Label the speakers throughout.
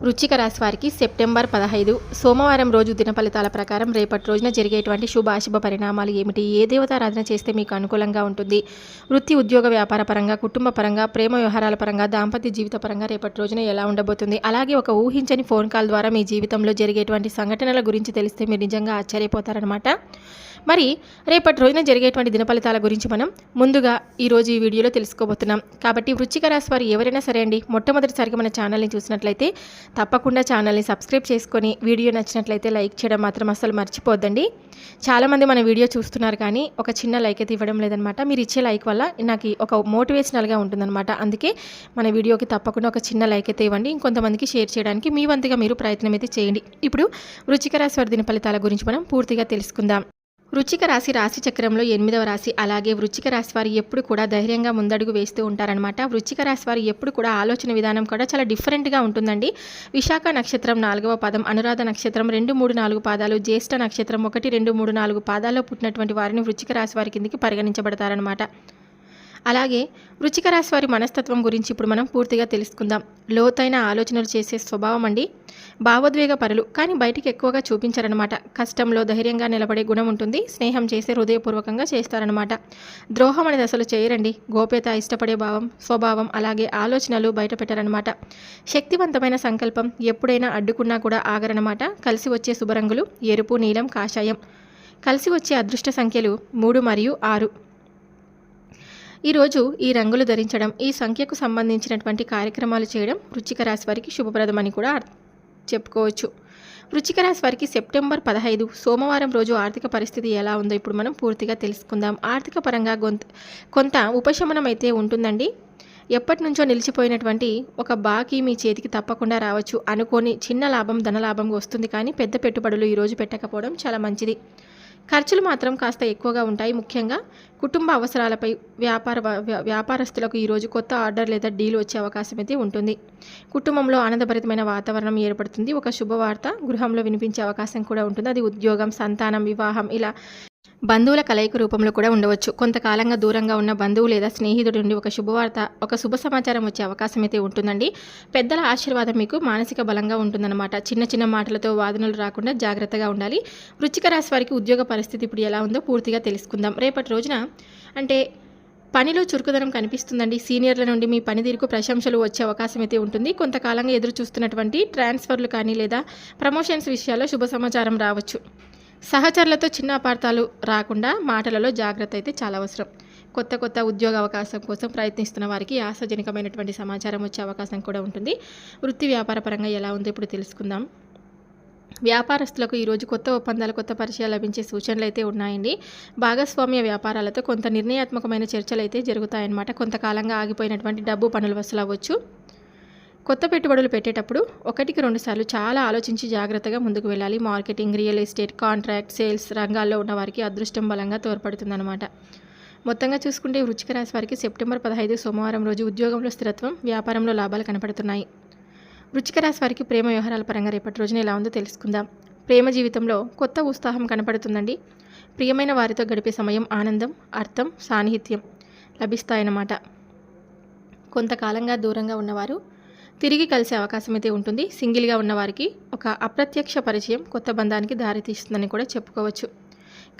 Speaker 1: వృచ్చిక రాశి వారికి సెప్టెంబర్ పదహైదు సోమవారం రోజు దిన ఫలితాల ప్రకారం రేపటి రోజున జరిగేటువంటి శుభ అశుభ పరిణామాలు ఏమిటి? ఏ దేవతారాధన చేస్తే మీకు అనుకూలంగా ఉంటుంది? వృత్తి ఉద్యోగ వ్యాపార పరంగా కుటుంబ పరంగా ప్రేమ వ్యవహారాల పరంగా దాంపత్య జీవిత పరంగా రేపటి రోజున ఎలా ఉండబోతుంది? అలాగే ఒక ఊహించని ఫోన్ కాల్ ద్వారా మీ జీవితంలో జరిగేటువంటి సంఘటనల గురించి తెలిస్తే మీరు నిజంగా ఆశ్చర్యపోతారనమాట మరి రేపటి రోజున జరిగేటువంటి దిన ఫలితాల గురించి మనం ముందుగా ఈరోజు ఈ వీడియోలో తెలుసుకోబోతున్నాం. కాబట్టి వృచ్చిక రాశి వారు ఎవరైనా సరే అండి మొట్టమొదటిసారిగా మన ఛానల్ని చూసినట్లయితే తప్పకుండా ఛానల్ని సబ్స్క్రైబ్ చేసుకొని వీడియో నచ్చినట్లయితే లైక్ చేయడం మాత్రం అసలు మర్చిపోద్దండి. చాలామంది మన వీడియో చూస్తున్నారు కానీ ఒక చిన్న లైక్ అయితే ఇవ్వడం లేదనమాట. మీరు ఇచ్చే లైక్ వల్ల నాకు ఒక మోటివేషనల్గా ఉంటుందన్నమాట అందుకే మన వీడియోకి తప్పకుండా ఒక చిన్న లైక్ అయితే ఇవ్వండి. ఇంకొంతమందికి షేర్ చేయడానికి మీ వంతుగా మీరు ప్రయత్నం అయితే చేయండి. ఇప్పుడు వృచ్చిక రాశి ఫలితాల గురించి మనం పూర్తిగా తెలుసుకుందాం. వృచ్చిక రాశి రాశి చక్రంలో ఎనిమిదవ రాశి అలాగే వృచ్చిక రాశి వారు ఎప్పుడు కూడా ధైర్యంగా ముందడుగు వేస్తూ ఉంటారనమాట వృచ్చిక రాశి వారు ఎప్పుడు కూడా ఆలోచన విధానం కూడా చాలా డిఫరెంట్గా ఉంటుందండి. విశాఖ నక్షత్రం నాలుగవ పదం అనురాధ నక్షత్రం రెండు మూడు నాలుగు పాదాలు జ్యేష్ఠ నక్షత్రం ఒకటి రెండు మూడు నాలుగు పాదాల్లో పుట్టినటువంటి వారిని వృచ్చిక రాశి వారి కిందికి పరిగణించబడతారనమాట అలాగే వృచ్చిక రాశి వారి మనస్తత్వం గురించి ఇప్పుడు మనం పూర్తిగా తెలుసుకుందాం. లోతైన ఆలోచనలు చేసే స్వభావం అండి. భావోద్వేగ పరులు కానీ బయటికి ఎక్కువగా చూపించారనమాట కష్టంలో ధైర్యంగా నిలబడే గుణం ఉంటుంది. స్నేహం చేసే హృదయపూర్వకంగా చేస్తారనమాట ద్రోహం అనేది అసలు చేయరండి. గోప్యత ఇష్టపడే భావం స్వభావం అలాగే ఆలోచనలు బయట పెట్టారనమాట శక్తివంతమైన సంకల్పం ఎప్పుడైనా అడ్డుకున్నా కూడా ఆగరనమాట కలిసి వచ్చే శుభరంగులు ఎరుపు నీలం కాషాయం. కలిసి వచ్చే అదృష్ట సంఖ్యలు మూడు మరియు ఆరు. ఈరోజు ఈ రంగులు ధరించడం ఈ సంఖ్యకు సంబంధించినటువంటి కార్యక్రమాలు చేయడం వృచ్చిక రాశి వారికి శుభప్రదమని కూడా చెప్పుకోవచ్చు. వృచ్చిక రాశి వారికి సెప్టెంబర్ పదహైదు సోమవారం రోజు ఆర్థిక పరిస్థితి ఎలా ఉందో ఇప్పుడు మనం పూర్తిగా తెలుసుకుందాం. ఆర్థిక పరంగా గొంత కొంత ఉపశమనం అయితే ఉంటుందండి. ఎప్పటి నుంచో నిలిచిపోయినటువంటి ఒక బాకీ మీ చేతికి తప్పకుండా రావచ్చు అనుకోని చిన్న లాభం ధనలాభం వస్తుంది కానీ పెద్ద పెట్టుబడులు ఈరోజు పెట్టకపోవడం చాలా మంచిది. ఖర్చులు మాత్రం కాస్త ఎక్కువగా ఉంటాయి. ముఖ్యంగా కుటుంబ అవసరాలపై వ్యాపార వ్యాపారస్తులకు ఈరోజు కొత్త ఆర్డర్ లేదా డీల్ వచ్చే అవకాశం అయితే ఉంటుంది. కుటుంబంలో ఆనందభరితమైన వాతావరణం ఏర్పడుతుంది. ఒక శుభవార్త గృహంలో వినిపించే అవకాశం కూడా ఉంటుంది. అది ఉద్యోగం సంతానం వివాహం ఇలా బంధువుల కలయిక రూపంలో కూడా ఉండవచ్చు. కొంతకాలంగా దూరంగా ఉన్న బంధువు లేదా స్నేహితుడి నుండి ఒక శుభవార్త ఒక శుభ సమాచారం వచ్చే అవకాశం అయితే ఉంటుందండి. పెద్దల ఆశీర్వాదం మీకు మానసిక బలంగా ఉంటుందన్నమాట. చిన్న చిన్న మాటలతో వాదనలు రాకుండా జాగ్రత్తగా ఉండాలి. వృచ్చిక రాశి వారికి ఉద్యోగ పరిస్థితి ఇప్పుడు ఎలా ఉందో పూర్తిగా తెలుసుకుందాం. రేపటి రోజున అంటే పనిలో చురుకుదనం కనిపిస్తుందండి. సీనియర్ల నుండి మీ పనితీరుకు ప్రశంసలు వచ్చే అవకాశం అయితే ఉంటుంది. కొంతకాలంగా ఎదురు చూస్తున్నటువంటి ట్రాన్స్ఫర్లు కానీ లేదా ప్రమోషన్స్ విషయాల్లో శుభ సమాచారం రావచ్చు. సహచరులతో చిన్న అపార్థాలు రాకుండా మాటలలో జాగ్రత్త అయితే చాలా అవసరం. కొత్త కొత్త ఉద్యోగ అవకాశం కోసం ప్రయత్నిస్తున్న వారికి ఆశాజనకమైనటువంటి సమాచారం వచ్చే అవకాశం కూడా ఉంటుంది. వృత్తి వ్యాపార పరంగా ఎలా ఉందో ఇప్పుడు తెలుసుకుందాం. వ్యాపారస్తులకు ఈరోజు కొత్త ఒప్పందాలు కొత్త పరిచయాలు లభించే సూచనలు అయితే ఉన్నాయండి. భాగస్వామ్య వ్యాపారాలతో కొంత నిర్ణయాత్మకమైన చర్చలు అయితే జరుగుతాయన్నమాట. కొంతకాలంగా ఆగిపోయినటువంటి డబ్బు పనులు వసూలు అవ్వచ్చు కొత్త పెట్టుబడులు పెట్టేటప్పుడు ఒకటికి రెండు సార్లు చాలా ఆలోచించి జాగ్రత్తగా ముందుకు వెళ్ళాలి. Marketing real estate contract sales రంగాల్లో ఉన్న వారికి అదృష్టం బలంగా తోడ్పడుతుందన్నమాట. మొత్తంగా చూసుకుంటే వృచ్చిక రాశి వారికి సెప్టెంబర్ పదహైదు సోమవారం రోజు ఉద్యోగంలో స్థిరత్వం వ్యాపారంలో లాభాలు కనపడుతున్నాయి. వృచ్చిక రాశి వారికి ప్రేమ వ్యవహారాల పరంగా రేపటి రోజున ఎలా ఉందో తెలుసుకుందాం. ప్రేమ జీవితంలో కొత్త ఉత్సాహం కనపడుతుందండి. ప్రియమైన వారితో గడిపే సమయం ఆనందం అర్థం సాన్నిహిత్యం లభిస్తాయన్నమాట. కొంతకాలంగా దూరంగా ఉన్నవారు తిరిగి కలిసే అవకాశం అయితే ఉంటుంది. సింగిల్గా ఉన్నవారికి ఒక అప్రత్యక్ష పరిచయం కొత్త బంధానికి దారితీస్తుందని కూడా చెప్పుకోవచ్చు.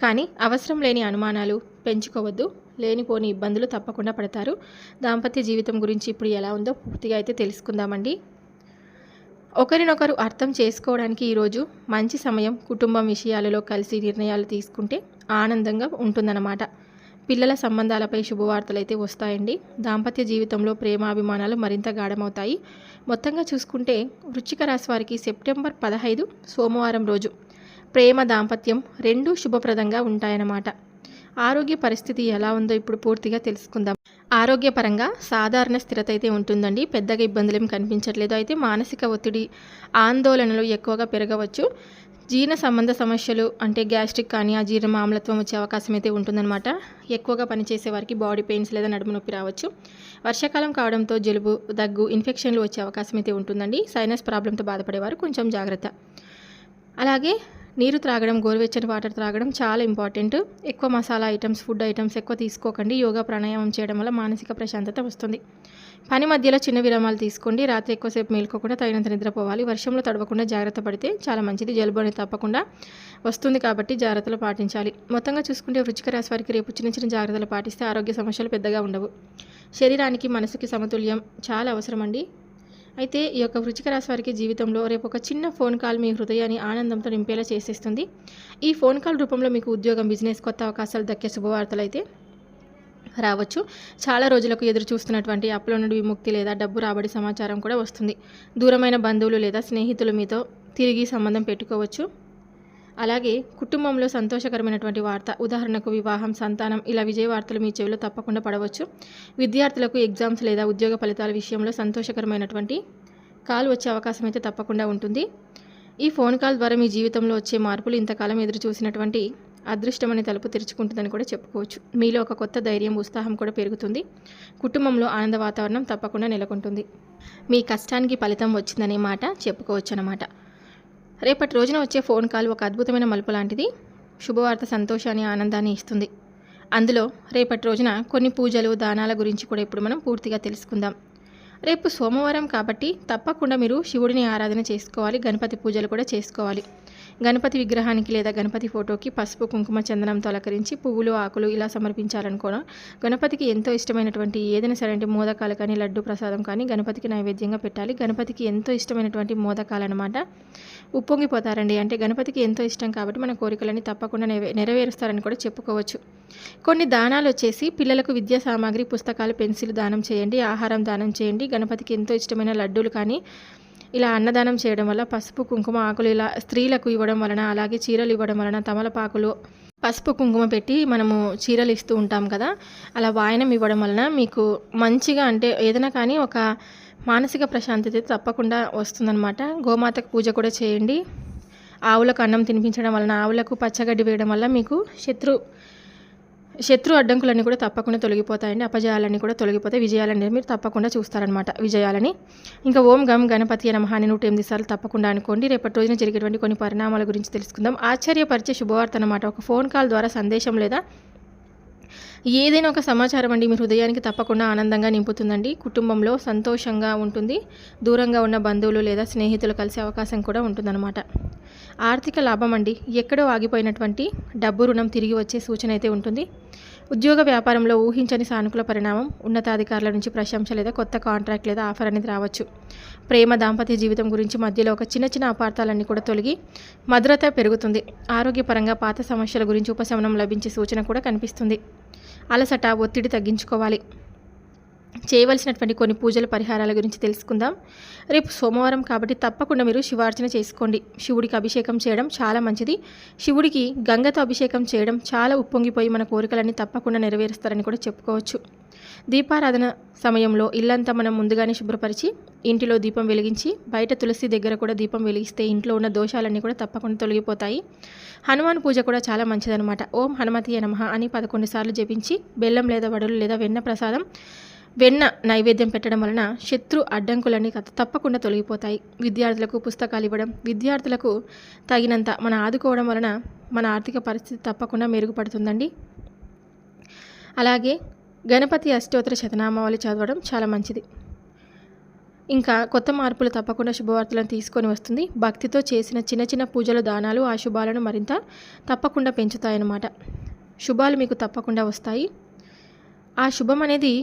Speaker 1: కానీ అవసరం లేని అనుమానాలు పెంచుకోవద్దు. లేనిపోని ఇబ్బందులు తప్పకుండా పడతారు. దాంపత్య జీవితం గురించి ఇప్పుడు ఎలా ఉందో పూర్తిగా అయితే తెలుసుకుందామండి. ఒకరినొకరు అర్థం చేసుకోవడానికి ఈరోజు మంచి సమయం కుటుంబం విషయాలలో కలిసి నిర్ణయాలు తీసుకుంటే ఆనందంగా ఉంటుందన్నమాట. పిల్లల సంబంధాలపై శుభవార్తలు అయితే వస్తాయండి. దాంపత్య జీవితంలో ప్రేమాభిమానాలు మరింత గాఢమవుతాయి. మొత్తంగా చూసుకుంటే వృచ్చిక రాశి వారికి సెప్టెంబర్ పదహైదు సోమవారం రోజు ప్రేమ దాంపత్యం రెండూ శుభప్రదంగా ఉంటాయన్నమాట. ఆరోగ్య పరిస్థితి ఎలా ఉందో ఇప్పుడు పూర్తిగా తెలుసుకుందాం. ఆరోగ్యపరంగా సాధారణ స్థిరత అయితే ఉంటుందండి. పెద్దగా ఇబ్బందులు ఏం కనిపించట్లేదు. అయితే మానసిక ఒత్తిడి ఆందోళనలు ఎక్కువగా పెరగవచ్చు. జీర్ణ సంబంధ సమస్యలు అంటే గ్యాస్ట్రిక్ కానీ అజీర్ణ ఆమ్లత్వం వచ్చే అవకాశం అయితే ఉంటుందన్నమాట. ఎక్కువగా పనిచేసే వారికి బాడీ పెయిన్స్ లేదా నడుము నొప్పి రావచ్చు. వర్షాకాలం కావడంతో జలుబు దగ్గు ఇన్ఫెక్షన్లు వచ్చే అవకాశం అయితే ఉంటుందండి. సైనస్ ప్రాబ్లంతో బాధపడేవారు కొంచెం జాగ్రత్త. అలాగే నీరు త్రాగడం గోరువెచ్చని వాటర్ త్రాగడం చాలా ఇంపార్టెంట్. ఎక్కువ మసాలా ఐటమ్స్ ఫుడ్ ఐటమ్స్ ఎక్కువ తీసుకోకండి. యోగా ప్రాణాయామం చేయడం వల్ల మానసిక ప్రశాంతత వస్తుంది. పని మధ్యలో చిన్న విరామాలు తీసుకోండి. రాత్రి ఎక్కువసేపు మేలుకోకుండా తగినంత నిద్రపోవాలి. వర్షంలో తడవకుండా జాగ్రత్త పడితే చాలా మంచిది. జలుబు అనేది తప్పకుండా వస్తుంది కాబట్టి జాగ్రత్తలు పాటించాలి. మొత్తంగా చూసుకుంటే వృచ్చిక రాశి వారికి రేపు చిన్న చిన్న జాగ్రత్తలు పాటిస్తే ఆరోగ్య సమస్యలు పెద్దగా ఉండవు. శరీరానికి మనసుకి సమతుల్యం చాలా అవసరం అండి అయితే ఈ యొక్క వృచ్చిక రాశి వారికి జీవితంలో రేపు ఒక చిన్న ఫోన్ కాల్ మీ హృదయాన్ని ఆనందంతో నింపేలా చేసేస్తుంది. ఈ ఫోన్ కాల్ రూపంలో మీకు ఉద్యోగం బిజినెస్ కొత్త అవకాశాలు దక్కే శుభవార్తలు అయితే రావచ్చు. చాలా రోజులకు ఎదురు చూస్తున్నటువంటి అప్పుల నుండి విముక్తి లేదా డబ్బు రాబడి సమాచారం కూడా వస్తుంది. దూరమైన బంధువులు లేదా స్నేహితులు మీతో తిరిగి సంబంధం పెట్టుకోవచ్చు. అలాగే కుటుంబంలో సంతోషకరమైనటువంటి వార్త ఉదాహరణకు వివాహం సంతానం ఇలా విజయ వార్తలు మీ చెవిలో తప్పకుండా పడవచ్చు. విద్యార్థులకు ఎగ్జామ్స్ లేదా ఉద్యోగ ఫలితాల విషయంలో సంతోషకరమైనటువంటి కాల్ వచ్చే అవకాశం అయితే తప్పకుండా ఉంటుంది. ఈ ఫోన్ కాల్ ద్వారా మీ జీవితంలో వచ్చే మార్పులు ఇంతకాలం ఎదురు చూసినటువంటి అదృష్టమనే తలుపు తెరుచుకుంటుందని కూడా చెప్పుకోవచ్చు. మీలో ఒక కొత్త ధైర్యం ఉత్సాహం కూడా పెరుగుతుంది. కుటుంబంలో ఆనంద వాతావరణం తప్పకుండా నెలకొంటుంది. మీ కష్టానికి ఫలితం వచ్చిందనే మాట చెప్పుకోవచ్చు అన్నమాట రేపటి రోజున వచ్చే ఫోన్ కాల్ ఒక అద్భుతమైన మలుపు లాంటిది. శుభవార్త సంతోషాన్ని ఆనందాన్ని ఇస్తుంది. అందులో రేపటి రోజున కొన్ని పూజలు దానాల గురించి కూడా ఇప్పుడు మనం పూర్తిగా తెలుసుకుందాం. రేపు సోమవారం కాబట్టి తప్పకుండా మీరు శివుడిని ఆరాధన చేసుకోవాలి గణపతి పూజలు కూడా చేసుకోవాలి. గణపతి విగ్రహానికి లేదా గణపతి ఫోటోకి పసుపు కుంకుమ చందనంతో అలంకరించి పువ్వులు ఆకులు ఇలా సమర్పించాలనుకోవడం గణపతికి ఎంతో ఇష్టమైనటువంటి ఏదైనా సరే అంటే మోదకాలు కానీ లడ్డు ప్రసాదం కానీ గణపతికి నైవేద్యంగా పెట్టాలి. గణపతికి ఎంతో ఇష్టమైనటువంటి మోదకాలు అనమాట ఉప్పొంగిపోతారండి. అంటే గణపతికి ఎంతో ఇష్టం కాబట్టి మన కోరికలని తప్పకుండా నెరవేరుస్తారని కూడా చెప్పుకోవచ్చు. కొన్ని దానాలు వచ్చేసి పిల్లలకు విద్యా సామాగ్రి పుస్తకాలు పెన్సిల్ దానం చేయండి ఆహారం దానం చేయండి. గణపతికి ఎంతో ఇష్టమైన లడ్డూలు కానీ ఇలా అన్నదానం చేయడం వల్ల పసుపు కుంకుమ ఆకులు ఇలా స్త్రీలకు ఇవ్వడం వలన అలాగే చీరలు ఇవ్వడం వలన తమలపాకులు పసుపు కుంకుమ పెట్టి మనము చీరలు ఇస్తూ ఉంటాం కదా. అలా వాయనం ఇవ్వడం వలన మీకు మంచిగా అంటే ఏదైనా కానీ ఒక మానసిక ప్రశాంతత తప్పకుండా వస్తుందన్నమాట. గోమాతకు పూజ కూడా చేయండి. ఆవులకు అన్నం తినిపించడం వలన ఆవులకు పచ్చగడ్డి వేయడం వల్ల మీకు శత్రు శత్రు అడ్డంకులన్నీ కూడా తప్పకుండా తొలగిపోతాయండి అపజయాలన్నీ కూడా తొలగిపోతాయి. విజయాలన్నీ మీరు తప్పకుండా చూస్తారనమాట విజయాలని. ఇంకా ఓం గమ్ గణపతి నమః అని నూట ఎనిమిది సార్లు తప్పకుండా అనుకోండి. రేపటి రోజున జరిగేటువంటి కొన్ని పరిణామాల గురించి తెలుసుకుందాం. ఆశ్చర్యపరిచే శుభవార్త అనమాట ఒక ఫోన్ కాల్ ద్వారా సందేశం లేదా ఏదైనా ఒక సమాచారం అండి మీ హృదయానికి తప్పకుండా ఆనందంగా నింపుతుందండి. కుటుంబంలో సంతోషంగా ఉంటుంది. దూరంగా ఉన్న బంధువులు లేదా స్నేహితులు కలిసే అవకాశం కూడా ఉంటుందన్నమాట. ఆర్థిక లాభం అండి. ఎక్కడో ఆగిపోయినటువంటి డబ్బు రుణం తిరిగి వచ్చే సూచన అయితే ఉంటుంది. ఉద్యోగ వ్యాపారంలో ఊహించని సానుకూల పరిణామం ఉన్నతాధికారుల నుంచి ప్రశంస లేదా కొత్త కాంట్రాక్ట్ లేదా ఆఫర్ అనేది రావచ్చు. ప్రేమ దాంపత్య జీవితం గురించి మధ్యలో ఒక చిన్న చిన్న అపార్థాలన్నీ కూడా తొలగి మధురత పెరుగుతుంది. ఆరోగ్యపరంగా పాత సమస్యల గురించి ఉపశమనం లభించే సూచన కూడా కనిపిస్తుంది. అలసట ఒత్తిడి తగ్గించుకోవాలి. చేయవలసినటువంటి కొన్ని పూజల పరిహారాల గురించి తెలుసుకుందాం. రేపు సోమవారం కాబట్టి తప్పకుండా మీరు శివార్చన చేసుకోండి. శివుడికి అభిషేకం చేయడం చాలా మంచిది. శివుడికి గంగతో అభిషేకం చేయడం చాలా ఉప్పొంగిపోయి మన కోరికలన్నీ తప్పకుండా నెరవేరుస్తారని కూడా చెప్పుకోవచ్చు. దీపారాధన సమయంలో ఇల్లంతా మనం ముందుగానే శుభ్రపరిచి ఇంటిలో దీపం వెలిగించి బయట తులసి దగ్గర కూడా దీపం వెలిగిస్తే ఇంట్లో ఉన్న దోషాలన్నీ కూడా తప్పకుండా తొలగిపోతాయి. హనుమాన్ పూజ కూడా చాలా మంచిదనమాట ఓం హనుమతి నమః అని పదకొండు సార్లు జపించి బెల్లం లేదా వడలు లేదా వెన్న ప్రసాదం వెన్న నైవేద్యం పెట్టడం వలన శత్రు అడ్డంకులన్నీ తప్పకుండా తొలగిపోతాయి. విద్యార్థులకు పుస్తకాలు ఇవ్వడం విద్యార్థులకు తగినంత మన ఆదుకోవడం వలన మన ఆర్థిక పరిస్థితి తప్పకుండా మెరుగుపడుతుందండి. అలాగే గణపతి అష్టోత్తర శతనామావళి చదవడం చాలా మంచిది. ఇంకా కొత్త మార్పులు తప్పకుండా శుభవార్తలను తీసుకొని వస్తుంది. భక్తితో చేసిన చిన్న చిన్న పూజలు దానాలు ఆ శుభాలను మరింత తప్పకుండా పెంచుతాయన్నమాట. శుభాలు మీకు తప్పకుండా వస్తాయి. ఆ శుభం అనేది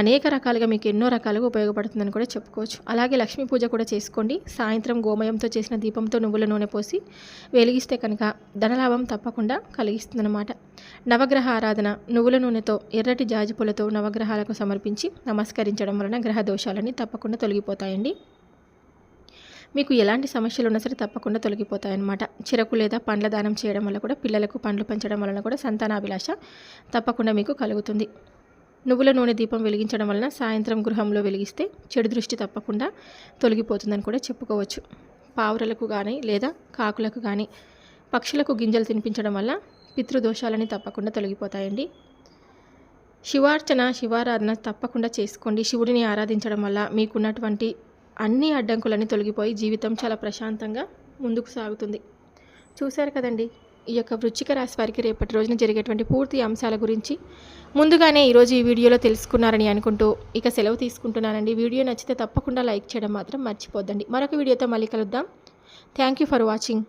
Speaker 1: అనేక రకాలుగా మీకు ఎన్నో రకాలుగా ఉపయోగపడుతుందని కూడా చెప్పుకోవచ్చు. అలాగే లక్ష్మీ పూజ కూడా చేసుకోండి. సాయంత్రం గోమయంతో చేసిన దీపంతో నువ్వుల నూనె పోసి వెలిగిస్తే కనుక ధనలాభం తప్పకుండా కలిగిస్తుందన్నమాట. నవగ్రహ ఆరాధన నువ్వుల నూనెతో ఎర్రటి జాజిపూలతో నవగ్రహాలకు సమర్పించి నమస్కరించడం వలన గ్రహ దోషాలన్నీ తప్పకుండా తొలగిపోతాయండి. మీకు ఎలాంటి సమస్యలు ఉన్నా సరే తప్పకుండా తొలగిపోతాయన్నమాట. చిరకు లేదా పండ్ల దానం చేయడం వల్ల కూడా పిల్లలకు పండ్లు పెంచడం వలన కూడా సంతానాభిలాష తప్పకుండా మీకు కలుగుతుంది. నువ్వుల నూనె దీపం వెలిగించడం వలన సాయంత్రం గృహంలో వెలిగిస్తే చెడు దృష్టి తప్పకుండా తొలగిపోతుందని కూడా చెప్పుకోవచ్చు. పావురలకు కానీ లేదా కాకులకు కానీ పక్షులకు గింజలు తినిపించడం వల్ల పితృదోషాలని తప్పకుండా తొలగిపోతాయండి. శివార్చన శివారాధన తప్పకుండా చేసుకోండి. శివుడిని ఆరాధించడం వల్ల మీకున్నటువంటి అన్ని అడ్డంకులన్నీ తొలగిపోయి జీవితం చాలా ప్రశాంతంగా ముందుకు సాగుతుంది. చూశారు కదండి? ఈ యొక్క వృచ్చిక రాశి వారికి రేపటి రోజున జరిగేటువంటి పూర్తి అంశాల గురించి ముందుగానే ఈరోజు ఈ వీడియోలో తెలుసుకున్నారని అనుకుంటూ ఇక సెలవు తీసుకుంటున్నానండి. వీడియో నచ్చితే తప్పకుండా లైక్ చేయడం మాత్రం మర్చిపోద్దండి. మరొక వీడియోతో మళ్ళీ కలుద్దాం. Thank you for watching